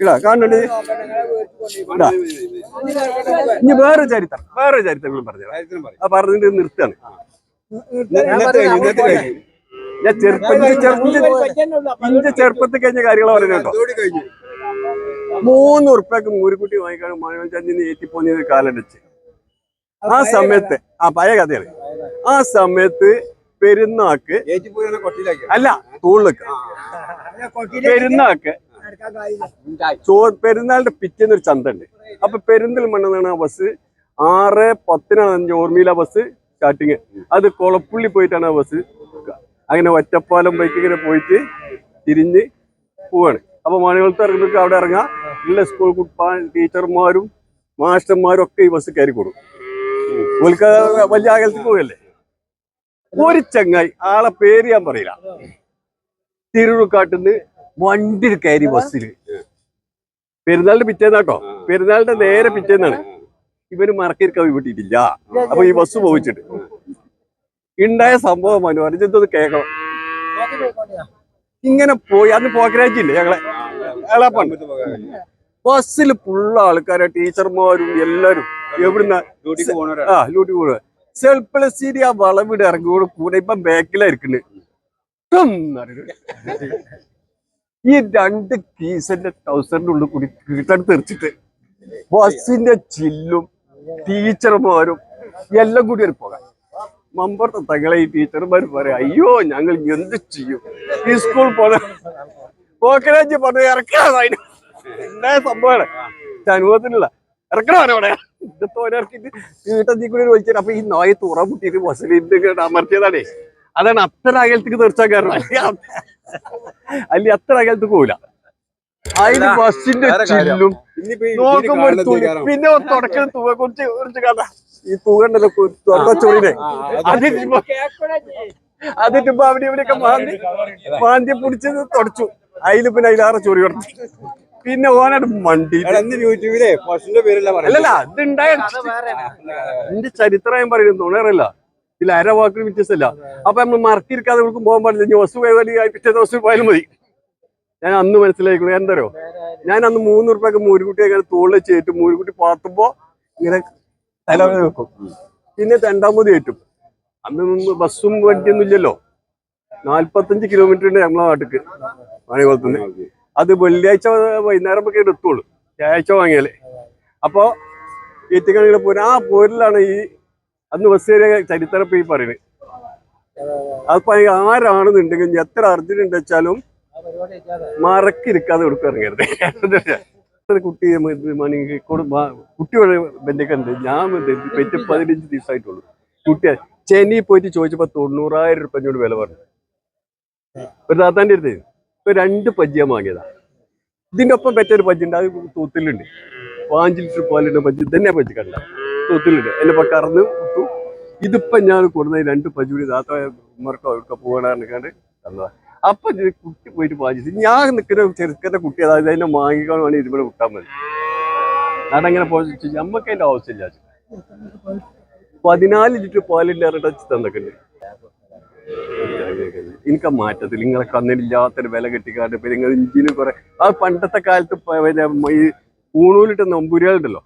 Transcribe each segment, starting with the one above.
ഇടാ കാണുന്നുണ്ട്. ഇടാ. ഇനി വേറെ ചരിത്രം. വേറെ ചരിത്രങ്ങളും പറഞ്ഞു ആ പറഞ്ഞിട്ട് നിർത്താണ് ഞാൻ ചെറുപ്പം ഇഞ്ച ചെറുപ്പത്തിൽ കഴിഞ്ഞ കാര്യങ്ങൾ കേട്ടോ. മൂന്ന് ഉറുപ്പ്യക്ക് മൂരിക്കുട്ടി വാങ്ങിക്കാനും മണിവഞ്ചാഞ്ചിന് ഏറ്റിപ്പോന്ന കാലം വെച്ച് ആ സമയത്ത് ആ പഴയ കഥയാണ്. ആ സമയത്ത് പെരുന്നാക്ക് അല്ല തൂളിലേക്ക് പെരുന്നാക്ക് ചോ പെരുന്നാളിന്റെ പിറ്റേന്ന് ഒരു ചന്ത ഉണ്ട് അപ്പൊ പെരിന്തൽമണ്ണ ആ ബസ്. ആറ് പത്തിനാണ് അഞ്ച് ഓർമ്മയില ബസ് സ്റ്റാർട്ടിങ് അത് കൊളപ്പുള്ളി പോയിട്ടാണ് ആ ബസ്. അങ്ങനെ ഒറ്റപ്പാലം ബൈക്ക് ഇങ്ങനെ പോയിട്ട് തിരിഞ്ഞ് പോവാണ്. അപ്പൊ മണികളത്ത് ഇറങ്ങുമ്പോൾ അവിടെ ഇറങ്ങാം. ഉള്ള സ്കൂൾ ടീച്ചർമാരും മാസ്റ്റർമാരും ഒക്കെ ഈ ബസ് കയറി കൊടുക്കും വലിയ അകലത്തിൽ പോവല്ലേ? ഒരു ചങ്ങായി. ആളെ പേര് ഞാൻ പറയില്ല. തിരുവുക്കാട്ടുന്ന് വണ്ടി കയറി ബസ്സിൽ. പെരുന്നാളിന്റെ പിറ്റേന്നാട്ടോ. പെരുന്നാളിന്റെ നേരെ പിറ്റേന്നാണ്. ഇവർ മറക്കിരിക്കാൻ വിട്ടിട്ടില്ല. അപ്പൊ ഈ ബസ് പോയിച്ചിട്ട്. ഉണ്ടായ സംഭവം മനു അനുജത്തൊന്ന് കേൾക്കണം ഇങ്ങനെ പോയി. അന്ന് പോക്കരാജില്ലേ ഞങ്ങളെ? എളാപ്പാണ്. ബസ്സിൽ ഫുള്ള ആൾക്കാരെ ടീച്ചർമാരും എല്ലാരും. എവിടുന്ന? ആ ലൂട്ടി പോണ സെൽപ്പളശ്ശേരി ആ വളവിട് ഇറങ്ങിയോട് കൂടെ. ഇപ്പൊ ബാക്കിലായിരിക്കുന്നത് ഈ രണ്ട് കീസന്റെ ടൗസറിന്റെ ഉള്ളിൽ കൂടി കീട്ടാൻ തെറിച്ചിട്ട് ബസ്സിന്റെ ചില്ലും ടീച്ചർമാരും എല്ലാം കൂടി ഒരു പോകാൻ മമ്പറത്തെ തങ്ങളെ ഈ ടീച്ചർമാർ പറയാം അയ്യോ ഞങ്ങൾ എന്ത് ചെയ്യും? ഈ സ്കൂൾ പോലെ പോക്കരാജ് പറഞ്ഞു ഇറക്കണം ഉണ്ടായ സംഭവമാണ്? അനുഭവത്തിനുള്ള ഇറക്കണം അവിടെ. ഇതൊക്കെ ഇറക്കിട്ട് വീട്ടത്തിൽ കൂടി വലിച്ചിട്ട് അപ്പൊ ഈ നായ തുറ മുട്ടിയിട്ട് ബസ്സിൽ അമർത്തിയതാണേ. അതാണ് അത്ര അകലത്തേക്ക് തീർച്ചയായും കാരണം. അല്ലെ അത്ര അകലത്ത് പോവില്ല അതിന് ബസ്സിന്റെ ചില്ലും. പിന്നെ തുടക്കൽ തൂവ കുറിച്ച് കുറിച്ച് കഥ ഈ ചൊറിനെ അതിട്ടിപ്പോ അതിട്ടിപ്പോ അവിടെ ഇവിടെയൊക്കെ മാന്തി മാന്തി പിടിച്ചത് തുടച്ചു അതിൽ പിന്നെ അതിലാറെ ചൊറി കൊടുത്തു പിന്നെ ഓനാണ് മണ്ടി യൂട്യൂബിലെ പശുവിന്റെ പേരല്ല അല്ലല്ല ഇതുണ്ടായ എന്റെ ചരിത്രം ഞാൻ പറയുന്നത് തുണയറല്ല ഇതിൽ അര വാക്കിന് വ്യത്യസ്തമല്ല അപ്പൊ നമ്മൾ മറക്കിരിക്കാതെ നമുക്ക് പോകാൻ പാടില്ല. ഇനി വസ്തു പോയ പിറ്റേ ദിവസം പോയാലും മതി. ഞാൻ അന്ന് മനസ്സിലായിക്കോളൂ എന്തരോ ഞാൻ അന്ന് മൂന്ന് ഉറുപ്പൊക്കെ മൂരുകുട്ടി അങ്ങനെ തോളിൽ ചേറ്റും മൂരുകുട്ടി പാത്തുമ്പോ ഇങ്ങനെ തല വെക്കും. പിന്നെ രണ്ടാമത് ഏറ്റും അന്ന് ബസ്സും വണ്ടിയൊന്നും ഇല്ലല്ലോ. നാല്പത്തഞ്ച് കിലോമീറ്റർ ഉണ്ട് നമ്മളെ നാട്ടിക്ക്. മണികുളത്തുനിന്ന് അത് വെള്ളിയാഴ്ച വൈകുന്നേരം ഒക്കെ എടുത്തോളൂ വ്യാഴ്ച വാങ്ങിയാൽ. അപ്പോ ഏറ്റുകളിങ്ങനെ പോരാ പോരിലാണ് ഈ അന്ന് ബസ് കയറിയ ചരിത്രം ഇപ്പൊ ഈ പറയുന്നത്. അപ്പൊ ആരാണെന്നുണ്ടെങ്കിൽ എത്ര അർജുനുണ്ട് വെച്ചാലും മറക്കിരിക്കാതെ കൊടുക്കും ഇറങ്ങരുത്. കുട്ടി കുട്ടിയുടെ ബന്ധുക്കുണ്ട്. ഞാൻ പെറ്റ് പതിനഞ്ച് ദിവസമായിട്ടുള്ളൂ കുട്ടിയെ ചെനി പോയിട്ട് ചോദിച്ചപ്പോ തൊണ്ണൂറായിരം രൂപ വില പറഞ്ഞു. ഒരു താത്താന്റെ അടുത്ത് ഇപ്പൊ രണ്ട് പജ്യം വാങ്ങിയതാ. ഇതിന്റെ ഒപ്പം പറ്റൊരു ഉണ്ട്. അത് തൂത്തിലുണ്ട്. പാഞ്ച് ലിറ്റർ പാലിന്റെ പജ്ജി തന്നെ പജ്ജി കണ്ട. തൂത്തിലുണ്ട്. എന്നെ പക്കറന്ന് ഇതിപ്പൊ ഞാൻ കൊടുന്ന രണ്ട് കൂടി താത്ത ഉമ്മർക്കോ ഇവിടെ പോകണാന്ന് കണ്ട് തന്നതാ. അപ്പൊ കുട്ടി പോയിട്ട് പാഞ്ചി ഞാൻ നിൽക്കുന്ന ചെറുക്കന്റെ കുട്ടി അതായത് അതിനെ വാങ്ങിക്കാൻ ഇതിവിടെ വിട്ടാൽ മതി. അതങ്ങനെ പോയി നമ്മക്ക് അതിന്റെ ആവശ്യമില്ല. പതിനാല് ലിറ്റർ പാലിന്റെ ടച്ച് തന്നിട്ടുണ്ട് എനിക്ക് മാറ്റത്തിൽ നിങ്ങളെ കണ്ണിലില്ലാത്തൊരു വില കെട്ടിക്കാണ്ട് ഇപ്പൊ നിങ്ങൾ ഇഞ്ചിന് കുറെ ആ പണ്ടത്തെ കാലത്ത് പിന്നെ ഈ ഊണൂലിട്ട് നമ്പൂരികളുണ്ടല്ലോ.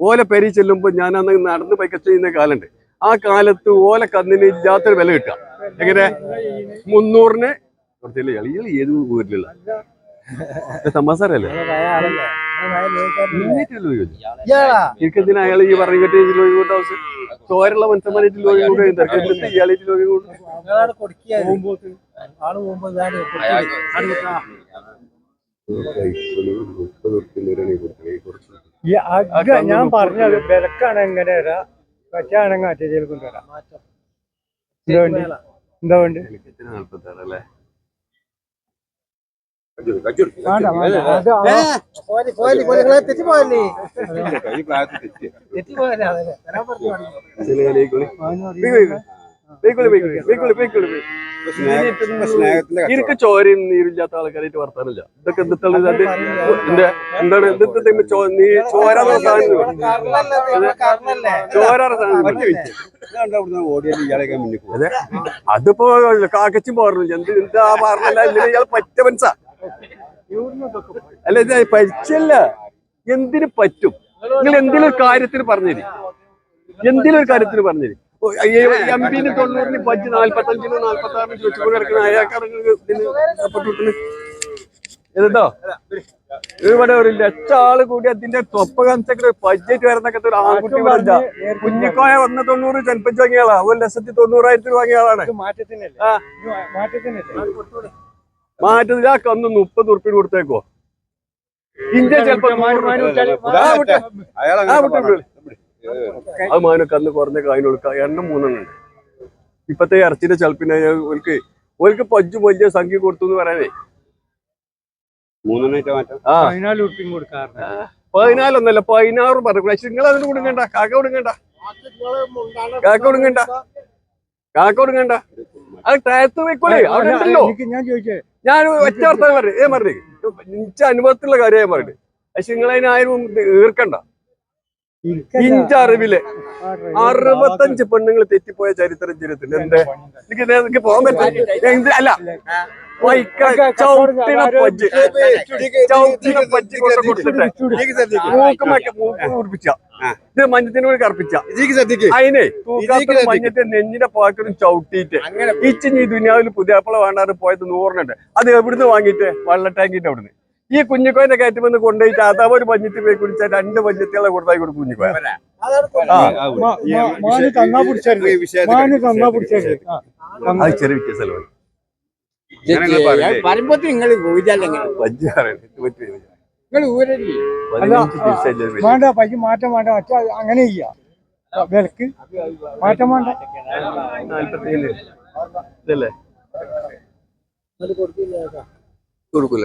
ഓല പെരി ചെല്ലുമ്പോ ഞാൻ അന്ന് നടന്ന് പൈക്കച്ച ചെയ്യുന്ന കാലുണ്ട്. ആ കാലത്ത് ഓല കന്നിന് ഇല്ലാത്തൊരു വില കിട്ടുക. എങ്ങനെ? മുന്നൂറിന് കുറച്ചില്ല ഇയാൾ ഏത് തമാസാരല്ലേ എനിക്കെന്തിനാ അയാൾ ഈ പറഞ്ഞു കെട്ടി ലോകി കൊണ്ട് ആവശ്യം ചോരുള്ള മനുഷ്യന്മാരായിട്ട് ലോകി കൊണ്ട് തിരക്കെടുത്ത് ഇയാളായിട്ട് കൊണ്ട് അഗ്ഗ ഞാൻ പറഞ്ഞത് വിലക്കാണ് എങ്ങനെ വരാം പറ്റാണെങ്കിൽ മറ്റേ കൊണ്ടുവരാം. എന്താ വേണ്ടി? എന്താ വേണ്ടി? അല്ലേ ആ- എനിക്ക് ചോരയും നീരില്ലാത്ത ആൾക്കാരായിട്ട് വർത്താനില്ല ഇതൊക്കെ എന്റെ എന്താണ് എന്തിട്ട് ചോ നീ ചോര ചോര അതിപ്പോ കാക്കച്ചും പറഞ്ഞില്ല എന്ത് എന്താ പറഞ്ഞില്ല ഇങ്ങനെ ഇയാൾ പറ്റ മനസ്സാ അല്ല ഇത് പറ്റില്ല എന്തിനു പറ്റും? നിങ്ങൾ എന്തെങ്കിലും ഒരു കാര്യത്തിന് പറഞ്ഞേരി? എന്തെങ്കിലും ഒരു കാര്യത്തിന് പറഞ്ഞേരി? എം പിന് തൊണ്ണൂറിന് പഞ്ച് നാല്പത്തി അഞ്ചിന് നാല്പത്തി ആറിന് ചോദിച്ചുകൊണ്ട് കിടക്കുന്ന അയാൾക്കാണ് ഇതിന് ഇതെന്തോ ഇവിടെ ഒരു ലക്ഷാൾ കൂടി അതിന്റെ തൊപ്പ കണക്കൊക്കെ ബഡ്ജറ്റ് വരുന്നൊക്കെ ഒരു ആൺകുട്ടി പറഞ്ഞ. കുഞ്ഞിക്കോയ ഒന്ന് തൊണ്ണൂറ് ജനപ്പഞ്ച് വാങ്ങിയ ആളാ ഒരു ലക്ഷത്തി തൊണ്ണൂറായിരത്തി വാങ്ങിയ ആളാണ്. ആ. ആ കന്ന് മുപ്പത് ഉറുപ്പിന് കൊടുത്തേക്കോ ഇന്ത്യ ചിലപ്പോ അത് മാനൊക്കെ അന്ന് കുറഞ്ഞ കായിന് കൊടുക്ക. എണ്ണം മൂന്നെണ്ണം ഉണ്ട് ഇപ്പത്തെ ഇറച്ചിന്റെ ചെലപ്പിന് ഓൽക്ക് ഓൽക്ക് പജ്ജു വലിയ സംഖ്യ കൊടുത്തു എന്ന് പറയാനേ. പതിനാലൊന്നല്ല പതിനാറ് പറഞ്ഞു. പക്ഷെ നിങ്ങൾ അതിന് കൊടുക്കണ്ട കാക്ക കൊടുക്കണ്ട കാക്ക കൊടുക്കണ്ട കാക്ക കൊടുക്കണ്ട അത് ടാത്ത് വെക്കോളേ. അവിടെ ഉണ്ടല്ലോ. എനിക്ക് ഞാൻ ചോദിച്ചേ. ഞാൻ ഒറ്റ വർത്താനം പറഞ്ഞു. ഏ പറഞ്ഞു എനിക്ക് അനുഭവത്തിലുള്ള കാര്യം ഞാൻ പറഞ്ഞു പക്ഷെ നിങ്ങൾ അതിനാരും ഈർക്കണ്ട. ഇഞ്ച അറിവിൽ അറുപത്തഞ്ച് പെണ്ണുങ്ങൾ തെറ്റിപ്പോയ ചരിത്രം ചരിത്രത്തിൽ എന്റെ എനിക്ക് എനിക്ക് പോകാൻ പറ്റില്ല അല്ല ചവിട്ടിന പജ്ജ് ചവിട്ടിന പജ്ജ് കൊണ്ട് കൊടുത്തിട്ട് മൂക്ക് മൂക്ക് കുടിപ്പിച്ച ഇത് മഞ്ഞത്തിനോട് കറുപ്പിച്ച അതിനെ തൂക്കാത്ത മഞ്ഞത്തെ നെഞ്ഞിന്റെ പാക്കറും ചവിട്ടിയിട്ട് ഇച്ചിഞ്ഞ് ഈ ദുനിയാവിൽ പുതിയപ്പള വേണ്ടാറ് പോയത് നൂറിനുണ്ട് അത് എവിടുന്ന് വാങ്ങിയിട്ട് വെള്ള ടാങ്കിന്റെ അവിടുന്ന് ഈ കുഞ്ഞിക്കോയന്റെ കയറ്റുമെന്ന് കൊണ്ടുപോയിട്ട് അതാ ഒരു പഞ്ഞിട്ട് പോയി കുടിച്ചാൽ രണ്ട് പഞ്ഞിട്ടുകളെ കൊടുത്തായി കൊടുക്കും കുഞ്ഞിക്കോയ ആ മാന് തന്നാ പിടിച്ചരുത് മാന് തന്നാ പിടിച്ചരുത് ആ, തന്നാ. അത് ചെറിയ പറയുമ്പോ പറ്റില്ല. നിങ്ങൾ വേണ്ട പൈക്ക് മാറ്റം വേണ്ട മറ്റേ അങ്ങനെ ചെയ്യാം. വിലക്ക്. മാറ്റം വേണ്ട നാല്പത്തിയേഴ് ഇതല്ലേ? കൊടുക്കൂല?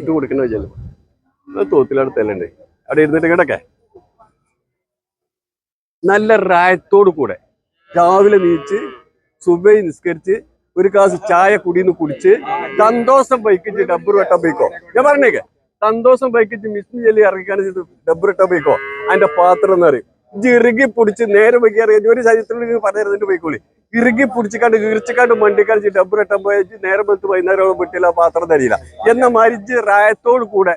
ഇത് കൊടുക്കണ വെച്ചാൽ തോത്തിലാണ് തെല്ലുണ്ട്. അവിടെ ഇരുന്നിട്ട് കിടക്കെ നല്ല റായത്തോട് കൂടെ രാവിലെ നീച്ച് സുബൈ നിസ്കരിച്ച് ഒരു കാസ് ചായ കുടിന്ന് കുടിച്ച് സന്തോഷം ബൈക്കിച്ച് ഡബ്ബർ വെട്ടാൻ പോയിക്കോ. ഞാൻ പറഞ്ഞേക്കെ. സന്തോഷം ബൈക്കിച്ച് മിസ്നി ചെല്ലി ഇറങ്ങിക്കാൻ ഡബ്ബർ വെട്ടാൻ പോയിക്കോ. അതിന്റെ പാത്രം എന്ന് പറയും. ഇറുകി പൊടിച്ച് നേരെ വൈകി അറിയാം ഒരു ശരീരത്തിൽ പറഞ്ഞിരുന്നിട്ട് പോയിക്കോളി. ഇറുകി പൊടിച്ചിക്കാണ്ട് ഇറച്ചിക്കാണ്ട് മണ്ടിക്കാണ്ട് ഡബ്ബർ വെട്ടാൻ പോയി നേരെ വെച്ച് വൈകുന്നേരം വിട്ടില്ല പാത്രം തരില്ല. എന്ന മരിച്ച് റായത്തോട് കൂടെ